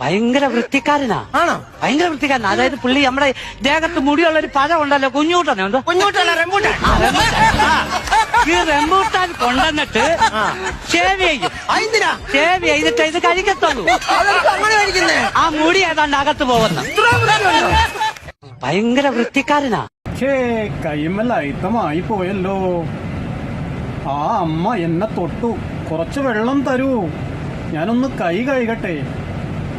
ഭയങ്കര വൃത്തിക്കാരനാ. ആണോ? ഭയങ്കര വൃത്തിക്കാരനാ. അതായത് പുള്ളി നമ്മുടെ ദേഹത്ത് മുടിയുള്ള ഒരു പഴം ഉണ്ടല്ലോ കുഞ്ഞൂട്ടനെ. എന്തോ? കുഞ്ഞോട്ടല്ല റെമ്പൂട്ടാൻ ഈ റെമ്പൂട്ടാൻ കൊണ്ടുവന്നിട്ട് ഷേവ് ചെയ്യും. എന്തിനാ? ഷേവ് ചെയ്തിട്ട് ഇത് കഴിക്കത്തുള്ളൂ. അങ്ങനെ കഴിക്കുന്നേ? ആ മുടി ഏതാണ്ട് അകത്ത് പോകുന്ന. ഭയങ്കര വൃത്തിക്കാരനാ. ഛേ കൈമല്ല അയിത്തമായി പോയല്ലോ. ആ അമ്മ എന്നെ തൊട്ടു. കുറച്ച് വെള്ളം തരൂ. ഞാനൊന്ന് കൈ കഴുകട്ടെ.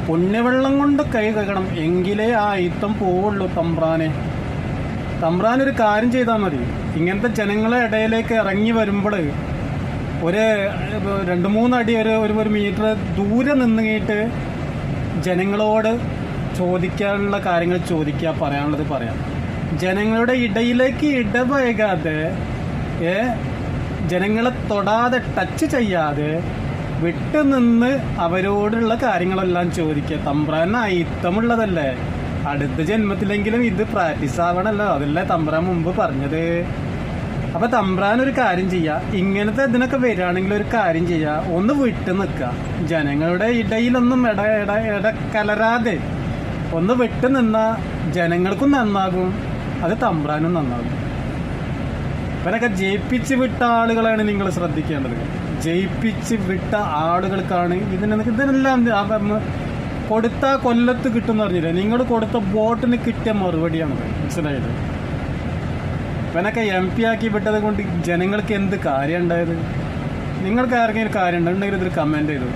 പുണ്യവെള്ളം കൊണ്ട് കൈ കഴുകണം. എങ്കിലേ ആ ഇത്തം പോവുള്ളൂ തമ്പ്രാനെ. തമ്പ്രാൻ ഒരു കാര്യം ചെയ്താൽ മതി. ഇങ്ങനത്തെ ജനങ്ങളെ ഇടയിലേക്ക് ഇറങ്ങി വരുമ്പോൾ ഒരു രണ്ട് മൂന്നടി ഒരു ഒരു മീറ്റർ ദൂരെ നിന്നിട്ട് ജനങ്ങളോട് ചോദിക്കാനുള്ള കാര്യങ്ങൾ ചോദിക്കുക പറയാനുള്ളത് പറയാം. ജനങ്ങളുടെ ഇടയിലേക്ക് ഇടപഴകാതെ ജനങ്ങളെ തൊടാതെ ടച്ച് ചെയ്യാതെ വിട്ടുനിന്ന് അവരോടുള്ള കാര്യങ്ങളെല്ലാം ചോദിക്കുക. തമ്പ്രാൻ അയിത്തമുള്ളതല്ലേ? അടുത്ത ജന്മത്തിലെങ്കിലും ഇത് പ്രാക്ടീസ് ആവണല്ലോ അതല്ലേ തമ്പ്രാൻ മുമ്പ് പറഞ്ഞത്. അപ്പൊ തമ്പ്രാൻ ഒരു കാര്യം ചെയ്യാ. ഇങ്ങനത്തെ ഇതിനൊക്കെ വരികയാണെങ്കിൽ ഒരു കാര്യം ചെയ്യാ. ഒന്ന് വിട്ടു നിൽക്കുക. ജനങ്ങളുടെ ഇടയിലൊന്നും ഇട ഇട ഇട കലരാതെ ഒന്ന് വിട്ടു നിന്നാൽ ജനങ്ങൾക്കും നന്നാകും. അത് തമ്പ്രാനും നന്നാകും. ഇവരൊക്കെ ജയിപ്പിച്ച് വിട്ട ആളുകളാണ് നിങ്ങൾ ശ്രദ്ധിക്കേണ്ടത്. ജയിപ്പിച്ച് വിട്ട ആളുകൾക്കാണ് ഇതിന് ഇതിനെല്ലാം കൊടുത്ത കൊല്ലത്ത് കിട്ടുമെന്ന് അറിഞ്ഞില്ല നിങ്ങൾ കൊടുത്ത വോട്ടിന് കിട്ടിയ മറുപടിയാണ്. മനസ്സിലായത്? ഇവനൊക്കെ എം പി ആക്കി വിട്ടത് കൊണ്ട് ജനങ്ങൾക്ക് എന്ത് കാര്യം ഉണ്ടായത് നിങ്ങൾക്ക് ആർക്കെങ്കിലും കാര്യം ഉണ്ടെങ്കിൽ ഇതിൽ കമന്റ് ചെയ്തു.